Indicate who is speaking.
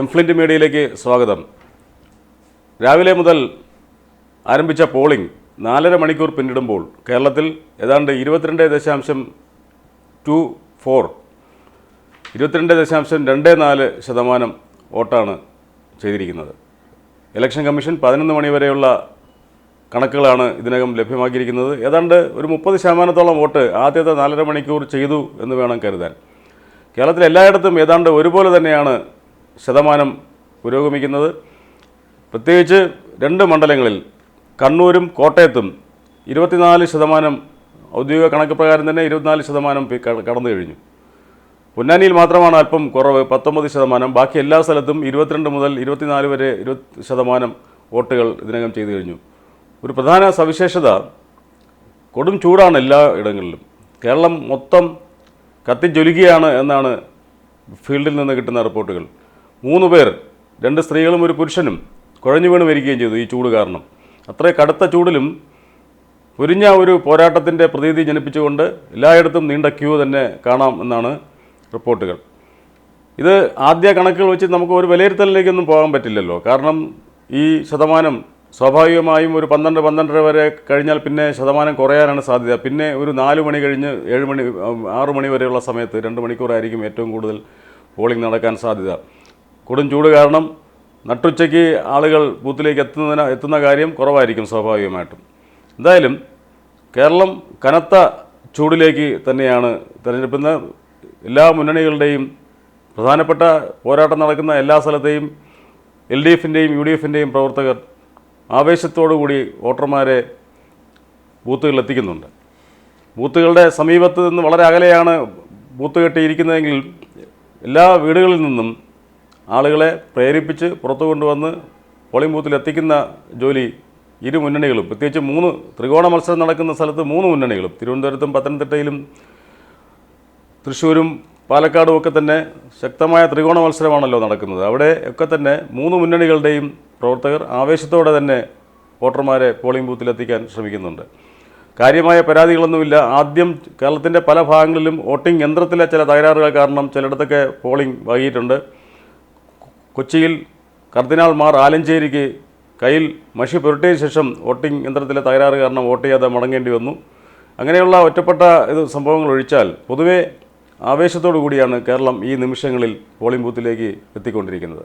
Speaker 1: എംഫ്ലിന്റ് മീഡിയയിലേക്ക് സ്വാഗതം. രാവിലെ മുതൽ ആരംഭിച്ച പോളിംഗ് നാലര മണിക്കൂർ പിന്നിടുമ്പോൾ കേരളത്തിൽ ഏതാണ്ട് ഇരുപത്തിരണ്ട് ദശാംശം ടു ഫോർ ഇരുപത്തിരണ്ട് ദശാംശം രണ്ട് നാല് ശതമാനം വോട്ടാണ് ചെയ്തിരിക്കുന്നത്. ഇലക്ഷൻ കമ്മീഷൻ പതിനൊന്ന് മണിവരെയുള്ള കണക്കുകളാണ് ഇതിനകം ലഭ്യമാക്കിയിരിക്കുന്നത്. ഏതാണ്ട് ഒരു മുപ്പത് ശതമാനത്തോളം വോട്ട് ആദ്യത്തെ നാലര മണിക്കൂർ ചെയ്തു എന്ന് വേണം കരുതാൻ. കേരളത്തിൽ എല്ലായിടത്തും ഏതാണ്ട് ഒരുപോലെ തന്നെയാണ് ശതമാനം പുരോഗമിക്കുന്നത്. പ്രത്യേകിച്ച് രണ്ട് മണ്ഡലങ്ങളിൽ കണ്ണൂരും കോട്ടയത്തും ഇരുപത്തിനാല് ശതമാനം ഔദ്യോഗിക കണക്ക് പ്രകാരം തന്നെ ഇരുപത്തിനാല് ശതമാനം കടന്നു കഴിഞ്ഞു. പൊന്നാനിയിൽ മാത്രമാണ് അല്പം കുറവ് പത്തൊമ്പത് ശതമാനം. ബാക്കി എല്ലാ സ്ഥലത്തും ഇരുപത്തിരണ്ട് മുതൽ ഇരുപത്തിനാല് വരെ ഇരുപത് ശതമാനം വോട്ടുകൾ ഇതിനകം ചെയ്തു കഴിഞ്ഞു. ഒരു പ്രധാന സവിശേഷത കൊടും ചൂടാണ് എല്ലാ ഇടങ്ങളിലും. കേരളം മൊത്തം കത്തിജ്വലിക്കുകയാണ് എന്നാണ് ഫീൽഡിൽ നിന്ന് കിട്ടുന്ന റിപ്പോർട്ടുകൾ. മൂന്ന് പേർ രണ്ട് സ്ത്രീകളും ഒരു പുരുഷനും കുഴഞ്ഞു വീണ് മരിക്കുകയും ചെയ്തു ഈ ചൂട് കാരണം. അത്ര കടുത്ത ചൂടിലും പൊരിഞ്ഞ ഒരു പോരാട്ടത്തിന്റെ പ്രതീതി ജനിപ്പിച്ചുകൊണ്ട് എല്ലായിടത്തും നീണ്ട ക്യൂ തന്നെ കാണാം എന്നാണ് റിപ്പോർട്ടുകൾ. ഇത് ആദ്യ കണക്കുകൾ വെച്ച് നമുക്ക് ഒരു വിലയിരുത്തലിലേക്കൊന്നും പോകാൻ പറ്റില്ലല്ലോ. കാരണം ഈ ശതമാനം സ്വാഭാവികമായും ഒരു പന്ത്രണ്ട് പന്ത്രണ്ടര വരെ കഴിഞ്ഞാൽ പിന്നെ ശതമാനം കുറയാനാണ് സാധ്യത. പിന്നെ ഒരു നാല് മണി കഴിഞ്ഞ് ഏഴ് മണി ആറ് മണി വരെയുള്ള സമയത്ത് രണ്ട് മണിക്കൂറായിരിക്കും ഏറ്റവും കൂടുതൽ പോളിംഗ് നടക്കാൻ സാധ്യത. കൊടും ചൂട് കാരണം നട്ടുച്ചയ്ക്ക് ആളുകൾ ബൂത്തിലേക്ക് എത്തുന്നതിന് എത്തുന്ന കാര്യം കുറവായിരിക്കും സ്വാഭാവികമായിട്ടും. എന്തായാലും കേരളം കനത്ത ചൂടിലേക്ക് തന്നെയാണ് തിരഞ്ഞെടുപ്പിൽ എല്ലാ മുന്നണികളുടെയും പ്രധാനപ്പെട്ട പോരാട്ടം നടക്കുന്ന എല്ലാ സ്ഥലത്തെയും എൽ ഡി എഫിന്റെയും യു ഡി എഫിന്റെയും പ്രവർത്തകർ ആവേശത്തോടു കൂടി വോട്ടർമാരെ ബൂത്തുകളിൽ എത്തിക്കുന്നുണ്ട്. ബൂത്തുകളുടെ സമീപത്ത് നിന്ന് വളരെ അകലെയാണ് ബൂത്ത് കെട്ടിയിരിക്കുന്നതെങ്കിൽ എല്ലാ വീടുകളിൽ നിന്നും ആളുകളെ പ്രേരിപ്പിച്ച് പുറത്തു കൊണ്ടുവന്ന് പോളിംഗ് ബൂത്തിൽ എത്തിക്കുന്ന ജോലി ഇരു മുന്നണികളും. പ്രത്യേകിച്ച് മൂന്ന് ത്രികോണ മത്സരം നടക്കുന്ന സ്ഥലത്ത് മൂന്ന് മുന്നണികളും. തിരുവനന്തപുരത്തും പത്തനംതിട്ടയിലും തൃശ്ശൂരും പാലക്കാടും ഒക്കെ തന്നെ ശക്തമായ ത്രികോണ മത്സരമാണല്ലോ നടക്കുന്നത്. അവിടെ ഒക്കെ തന്നെ മൂന്ന് മുന്നണികളുടെയും പ്രവർത്തകർ ആവേശത്തോടെ തന്നെ വോട്ടർമാരെ പോളിംഗ് ബൂത്തിലെത്തിക്കാൻ ശ്രമിക്കുന്നുണ്ട്. കാര്യമായ പരാതികളൊന്നുമില്ല. ആദ്യം കേരളത്തിന്റെ പല ഭാഗങ്ങളിലും വോട്ടിംഗ് യന്ത്രത്തിലെ ചില തകരാറുകൾ കാരണം ചിലയിടത്തൊക്കെ പോളിംഗ് വൈകിയിട്ടുണ്ട്. കൊച്ചിയിൽ കർദിനാൾ മാർ ആലഞ്ചേരിക്ക് കയ്യിൽ മഷി പുരട്ടിയ ശേഷം വോട്ടിംഗ് യന്ത്രത്തിലെ തകരാറ് കാരണം വോട്ട് ചെയ്യാതെ മടങ്ങേണ്ടി വന്നു. അങ്ങനെയുള്ള ഒറ്റപ്പെട്ട ഇത് സംഭവങ്ങൾ ഒഴിച്ചാൽ പൊതുവെ ആവേശത്തോടു കൂടിയാണ് കേരളം ഈ നിമിഷങ്ങളിൽ പോളിംഗ് ബൂത്തിലേക്ക് എത്തിക്കൊണ്ടിരിക്കുന്നത്.